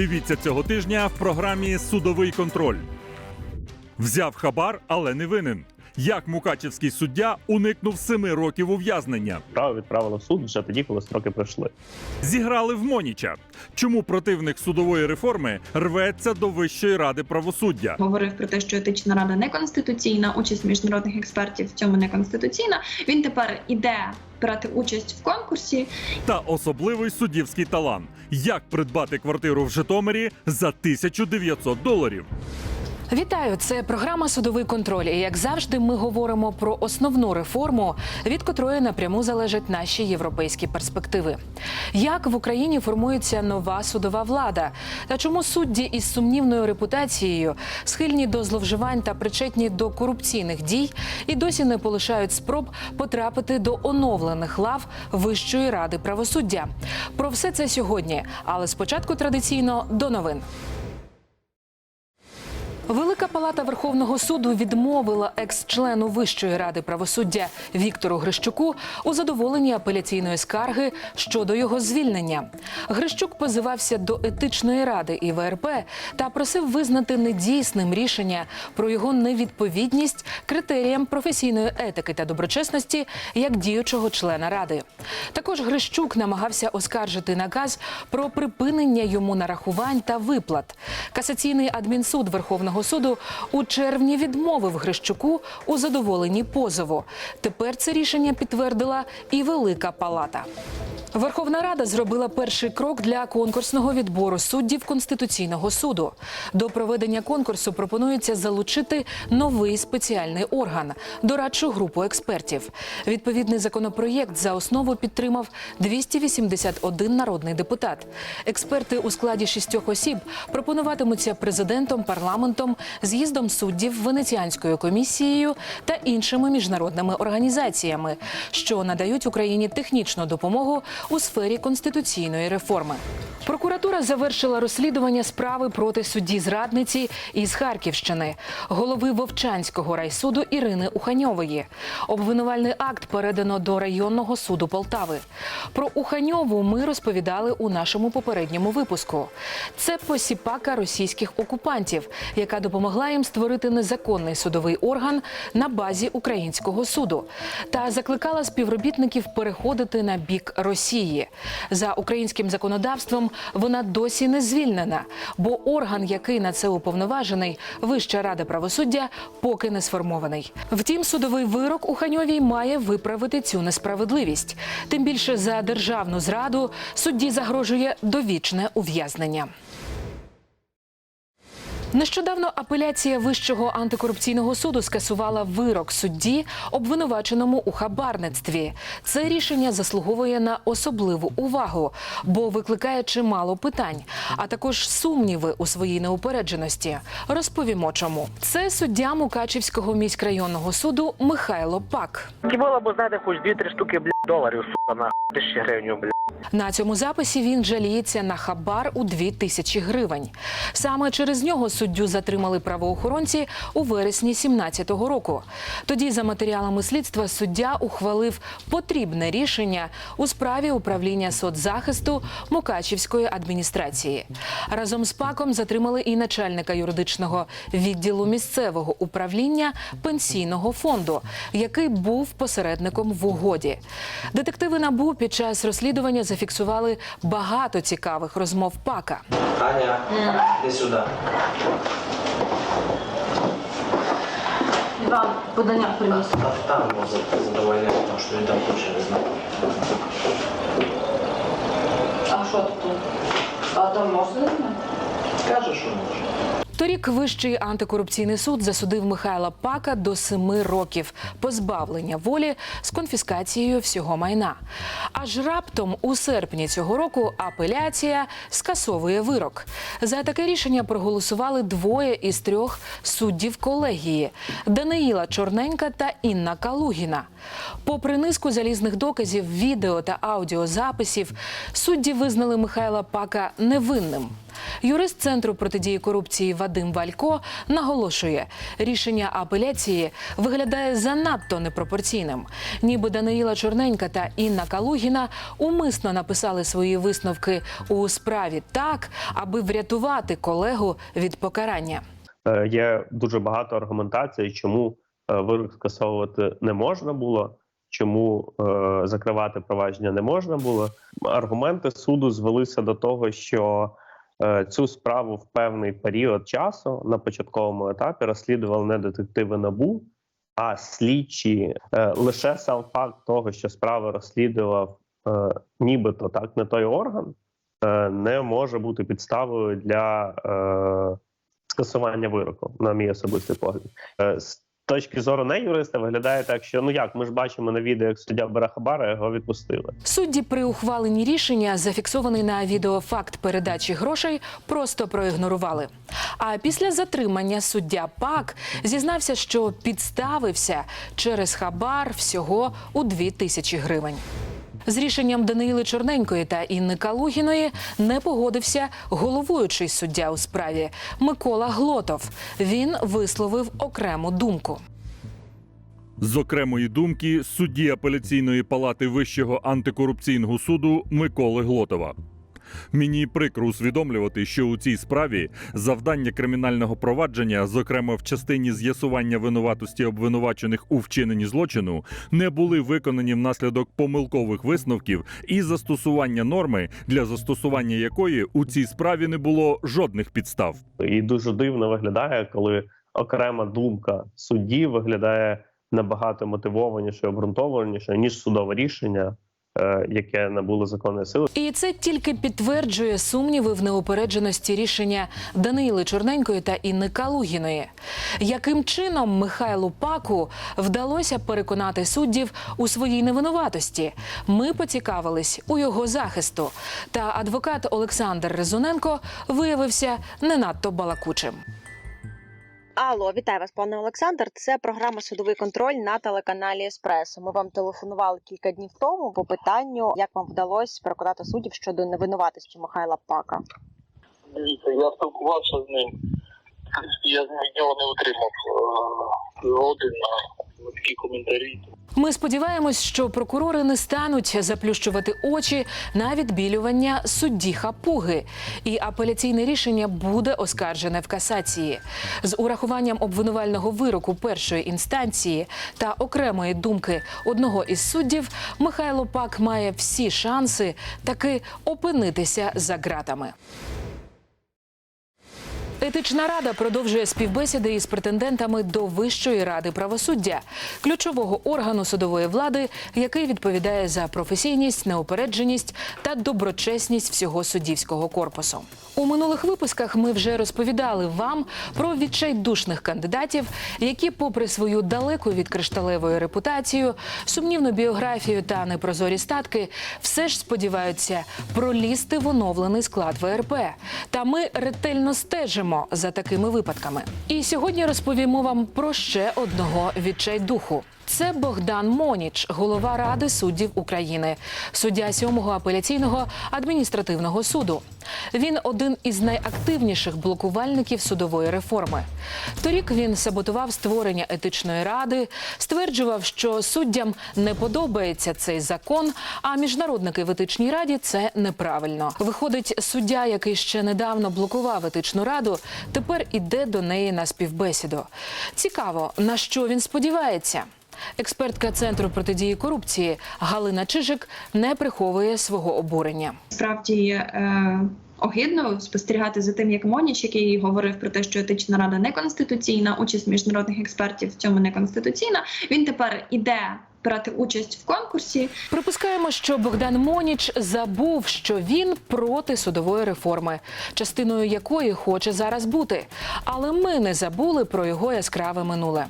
Дивіться цього тижня в програмі Судовий контроль. Взяв хабар, але не винен. Як мукачевський суддя уникнув семи років ув'язнення. Право відправили в суд вже тоді, коли строки пройшли. Зіграли в Моніча. Чому противник судової реформи рветься до Вищої ради правосуддя? говорив про те, що етична рада не конституційна, участь міжнародних експертів в цьому не конституційна. Він тепер іде брати участь в конкурсі. Та особливий суддівський талант. Як придбати квартиру в Житомирі за 1900 доларів? Вітаю! Це програма Судовий контроль. І як завжди, ми говоримо про основну реформу, від котрої напряму залежать наші європейські перспективи. Як в Україні формується нова судова влада? Та чому судді із сумнівною репутацією, схильні до зловживань та причетні до корупційних дій, і досі не полишають спроб потрапити до оновлених лав Вищої ради правосуддя? Про все це сьогодні. Але спочатку традиційно до новин. Велика палата Верховного суду відмовила екс-члену Вищої ради правосуддя Віктору Грищуку у задоволенні апеляційної скарги щодо його звільнення. Грищук позивався до етичної ради і ВРП та просив визнати недійсним рішення про його невідповідність критеріям професійної етики та доброчесності як діючого члена ради. Також Грищук намагався оскаржити наказ про припинення йому нарахувань та виплат. Касаційний адмінсуд Верховного суду у червні відмовив Грищуку у задоволенні позову. Тепер це рішення підтвердила і Велика Палата. Верховна Рада зробила перший крок для конкурсного відбору суддів Конституційного суду. До проведення конкурсу пропонується залучити новий спеціальний орган дорадчу групу експертів. Відповідний законопроєкт за основу підтримав 281 народний депутат. Експерти у складі шістьох осіб пропонуватимуться президентом, парламентом, з'їздом суддів, венеціанською комісією та іншими міжнародними організаціями, що надають Україні технічну допомогу у сфері конституційної реформи. Прокуратура завершила розслідування справи проти судді зрадниці із Харківщини, голови Вовчанського райсуду Ірини Уханьової. Обвинувальний акт передано до районного суду Полтави. Про Уханьову ми розповідали у нашому попередньому випуску. Це посіпака російських окупантів, яка допомогла їм створити незаконний судовий орган на базі українського суду та закликала співробітників переходити на бік Росії. За українським законодавством вона досі не звільнена, бо орган, який на це уповноважений, Вища рада правосуддя, поки не сформований. Втім, судовий вирок у Ханьовій має виправити цю несправедливість. Тим більше за державну зраду судді загрожує довічне ув'язнення. Нещодавно апеляція Вищого антикорупційного суду скасувала вирок судді, обвинуваченому у хабарництві. Це рішення заслуговує на особливу увагу, бо викликає чимало питань, а також сумніви у своїй неупередженості. Розповімо, чому це суддя Мукачівського міськрайонного суду Михайло Пак. Було б знати хоч дві-три штуки, блядь, доларів, сука, на тисячі гривень, блядь. На цьому записі він жаліється на хабар у 2 тисячі гривень. Саме через нього суддю затримали правоохоронці у вересні 17-го року. Тоді, за матеріалами слідства, суддя ухвалив потрібне рішення у справі управління соцзахисту Мукачівської адміністрації. Разом з паком затримали і начальника юридичного відділу місцевого управління пенсійного фонду, який був посередником в угоді. Детективи НАБУ під час розслідування зафіксували багато цікавих розмов пака. Аня, іди сюди. Іван, подання приніс. Та там може задовольняти, тому що він там хоче не знати. А що тут? А там можна? Скаже, що може. Торік Вищий антикорупційний суд засудив Михайла Пака до семи років позбавлення волі з конфіскацією всього майна. Аж раптом у серпні цього року апеляція скасовує вирок. За таке рішення проголосували двоє із трьох суддів колегії Даниїла Чорненька та Інна Калугіна. Попри низку залізних доказів, відео та аудіозаписів, судді визнали Михайла Пака невинним. Юрист центру протидії корупції Вадим Валько наголошує, рішення апеляції виглядає занадто непропорційним. Ніби Даниїла Чорненька та Інна Калугіна умисно написали свої висновки у справі так, аби врятувати колегу від покарання. Е, Є дуже багато аргументацій, чому е, вирок скасовувати не можна було, чому е, закривати провадження не можна було. Аргументи суду звелися до того, що цю справу в певний період часу на початковому етапі розслідували не детективи набу, а слідчі. Е, лише сам факт того, що справу розслідував е, нібито так не той орган, е, не може бути підставою для. Е, скасування вироку, на мій особистий погляд. Точки зору не юриста виглядає так, що ну як ми ж бачимо на відео, як суддя бере хабара, його відпустили. Судді при ухваленні рішення, зафіксований на відео факт передачі грошей, просто проігнорували. А після затримання суддя ПАК зізнався, що підставився через хабар всього у 2 тисячі гривень. З рішенням Даниїли Чорненької та Інни Калугіної не погодився головуючий суддя у справі Микола Глотов. Він висловив окрему думку. З окремої думки судді апеляційної палати Вищого антикорупційного суду Миколи Глотова. Мені прикро усвідомлювати, що у цій справі завдання кримінального провадження, зокрема в частині з'ясування винуватості обвинувачених у вчиненні злочину, не були виконані внаслідок помилкових висновків і застосування норми, для застосування якої у цій справі не було жодних підстав. І дуже дивно виглядає, коли окрема думка судді виглядає набагато мотивованіше, обґрунтованіше ніж судове рішення, яке набуло законної сили. І це тільки підтверджує сумніви в неупередженості рішення Даниїли Чорненької та Інни Калугіної. Яким чином Михайлу Паку вдалося переконати суддів у своїй невинуватості? Ми поцікавились у його захисту. Та адвокат Олександр Резуненко виявився не надто балакучим. Алло, вітаю вас, пане Олександр. Це програма Судовий контроль на телеканалі Еспресо. Ми вам телефонували кілька днів тому по питанню, як вам вдалося переконати суддів щодо невинуватості Михайла Пака. Дивіться, я спілкувався з ним. Я з нього не отримав е, згоди на такі коментарі. Ми сподіваємось, що прокурори не стануть заплющувати очі на відбілювання судді хапуги, і апеляційне рішення буде оскаржене в касації з урахуванням обвинувального вироку першої інстанції та окремої думки одного із суддів. Михайло Пак має всі шанси таки опинитися за ґратами. Етична рада продовжує співбесіди із претендентами до Вищої ради правосуддя, ключового органу судової влади, який відповідає за професійність, неупередженість та доброчесність всього суддівського корпусу. У минулих випусках ми вже розповідали вам про відчайдушних кандидатів, які, попри свою далеку від кришталевої репутацію, сумнівну біографію та непрозорі статки, все ж сподіваються пролізти в оновлений склад ВРП. Та ми ретельно стежимо за такими випадками. І сьогодні розповімо вам про ще одного відчайдуху. Це Богдан Моніч, голова Ради суддів України, суддя сьомого апеляційного адміністративного суду. Він один із найактивніших блокувальників судової реформи. Торік він саботував створення етичної ради, стверджував, що суддям не подобається цей закон, а міжнародники в етичній раді це неправильно. Виходить, суддя, який ще недавно блокував етичну раду, тепер іде до неї на співбесіду. Цікаво, на що він сподівається. Експертка центру протидії корупції Галина Чижик не приховує свого обурення. Справді е, огидно спостерігати за тим, як Моніч, який говорив про те, що етична рада не конституційна, участь міжнародних експертів в цьому не конституційна. Він тепер іде брати участь в конкурсі. Припускаємо, що Богдан Моніч забув, що він проти судової реформи, частиною якої хоче зараз бути. Але ми не забули про його яскраве минуле.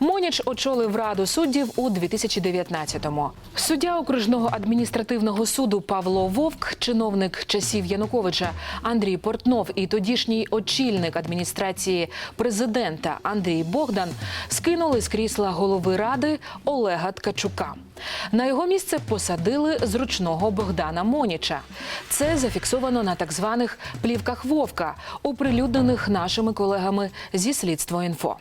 Моніч очолив раду суддів у 2019-му. Суддя окружного адміністративного суду Павло Вовк, чиновник часів Януковича Андрій Портнов і тодішній очільник адміністрації президента Андрій Богдан скинули з крісла голови ради Олега Ткачука. На його місце посадили зручного Богдана Моніча. Це зафіксовано на так званих плівках Вовка, оприлюднених нашими колегами зі слідство інфо.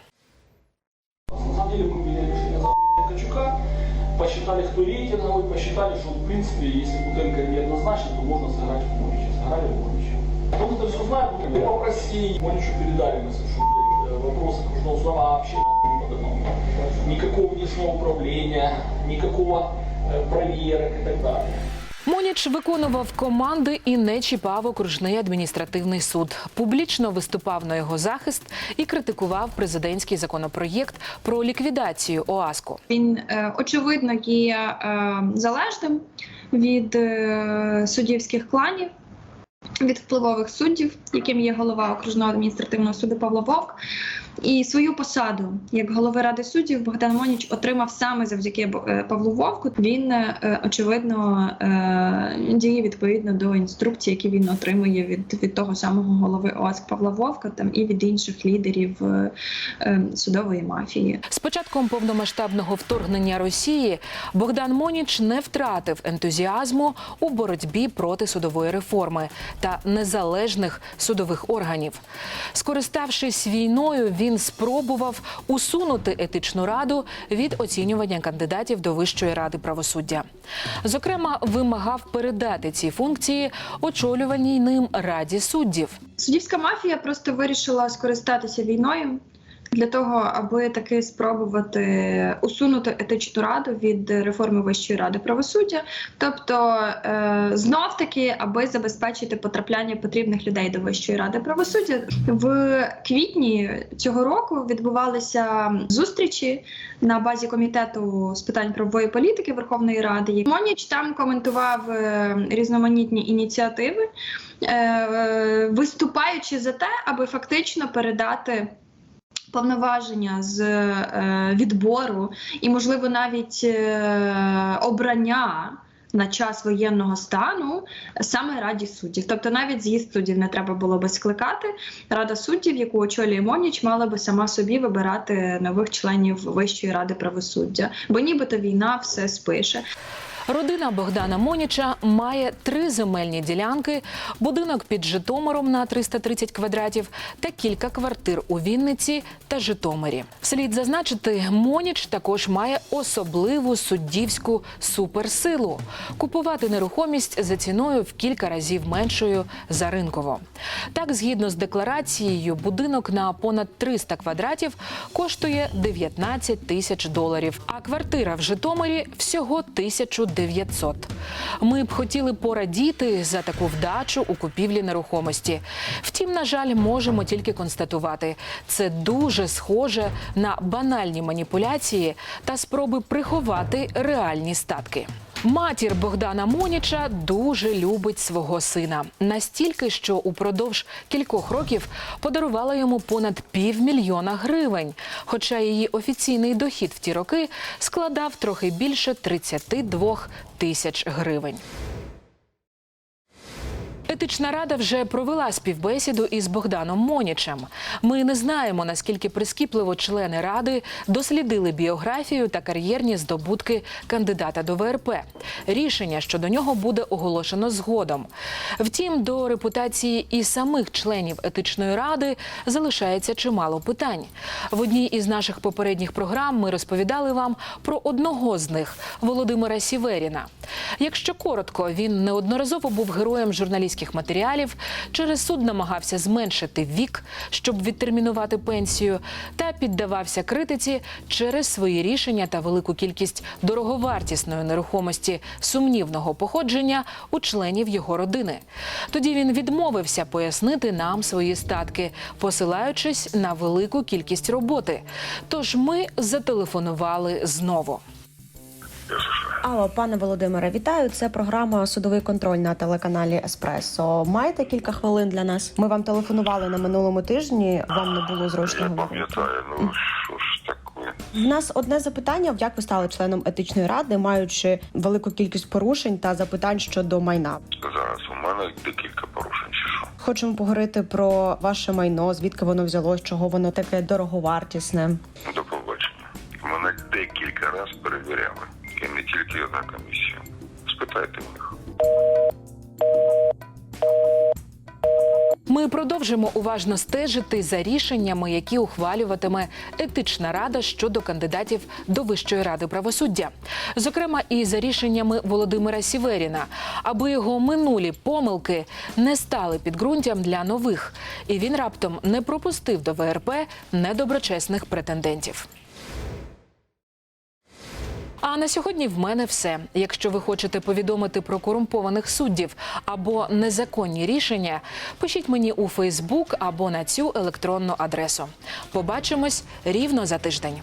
посчитали, кто рейтинговый, посчитали, что в принципе, если Бутенко неоднозначно, то можно сыграть в Монича. Сыграли в Монича. Он это все знает, мы попросили, Моничу передали мы, что блядь, вопрос окружного суда вообще нахуй не поднимал. Никакого внесного управления, никакого э, проверок и так далее. Моніч виконував команди і не чіпав окружний адміністративний суд. Публічно виступав на його захист і критикував президентський законопроєкт про ліквідацію ОАСКу. Він е, очевидно є е, залежним від е, суддівських кланів, від впливових суддів, яким є голова окружного адміністративного суду Павло Вовк. І свою посаду як голови ради суддів Богдан Моніч отримав саме завдяки е, Павлу Вовку. Він е, очевидно е, діє відповідно до інструкцій, які він отримує від, від того самого голови ОАСК Павла Вовка, там і від інших лідерів судової мафії. З початком повномасштабного вторгнення Росії Богдан Моніч не втратив ентузіазму у боротьбі проти судової реформи та незалежних судових органів. Скориставшись війною, він спробував усунути етичну раду від оцінювання кандидатів до Вищої ради правосуддя. Зокрема, вимагав передати ці функції очолюваній ним раді суддів. Суддівська мафія просто вирішила скористатися війною для того, аби таки спробувати усунути етичну раду від реформи Вищої ради правосуддя, тобто е, знов таки, аби забезпечити потрапляння потрібних людей до Вищої ради правосуддя, в квітні цього року відбувалися зустрічі на базі комітету з питань правової політики Верховної Ради. Моніч там коментував е, різноманітні ініціативи, е, виступаючи за те, аби фактично передати. Повноваження з е, відбору і, можливо, навіть е, обрання на час воєнного стану саме раді суддів. Тобто навіть з'їзд суддів не треба було би скликати. Рада суддів, яку очолює Моніч, мала би сама собі вибирати нових членів Вищої ради правосуддя, бо нібито війна все спише. Родина Богдана Моніча має три земельні ділянки, будинок під Житомиром на 330 квадратів та кілька квартир у Вінниці та Житомирі. Слід зазначити, Моніч також має особливу суддівську суперсилу купувати нерухомість за ціною в кілька разів меншою за ринково. Так, згідно з декларацією, будинок на понад 300 квадратів коштує 19 тисяч доларів, а квартира в Житомирі всього 1900. Ми б хотіли порадіти за таку вдачу у купівлі нерухомості. Втім, на жаль, можемо тільки констатувати, це дуже схоже на банальні маніпуляції та спроби приховати реальні статки. Матір Богдана Моніча дуже любить свого сина настільки, що упродовж кількох років подарувала йому понад півмільйона гривень. Хоча її офіційний дохід в ті роки складав трохи більше 32 тисяч гривень. Етична рада вже провела співбесіду із Богданом Монічем. Ми не знаємо, наскільки прискіпливо члени ради дослідили біографію та кар'єрні здобутки кандидата до ВРП. Рішення щодо нього буде оголошено згодом. Втім, до репутації і самих членів етичної ради залишається чимало питань. В одній із наших попередніх програм ми розповідали вам про одного з них Володимира Сіверіна. Якщо коротко, він неодноразово був героєм журналістських матеріалів, через суд намагався зменшити вік, щоб відтермінувати пенсію, та піддавався критиці через свої рішення та велику кількість дороговартісної нерухомості сумнівного походження у членів його родини. Тоді він відмовився пояснити нам свої статки, посилаючись на велику кількість роботи. Тож ми зателефонували знову. Алло, пане Володимире, вітаю. Це програма Судовий контроль на телеканалі Еспресо. Маєте кілька хвилин для нас? Ми вам телефонували на минулому тижні. Вам не було зручно Я говорити. пам'ятаю, ну що ж таке. В нас одне запитання: як ви стали членом етичної ради, маючи велику кількість порушень та запитань щодо майна? Зараз у мене декілька порушень чи що. Хочемо поговорити про ваше майно, звідки воно взялось, чого воно таке дороговартісне. До побачення. Мене декілька разів перевіряли. І не тільки одна комісія. Спитайте в них. Ми продовжимо уважно стежити за рішеннями, які ухвалюватиме етична рада щодо кандидатів до Вищої ради правосуддя, зокрема і за рішеннями Володимира Сіверіна, аби його минулі помилки не стали підґрунтям для нових, і він раптом не пропустив до ВРП недоброчесних претендентів. А на сьогодні в мене все. Якщо ви хочете повідомити про корумпованих суддів або незаконні рішення, пишіть мені у Фейсбук або на цю електронну адресу. Побачимось рівно за тиждень.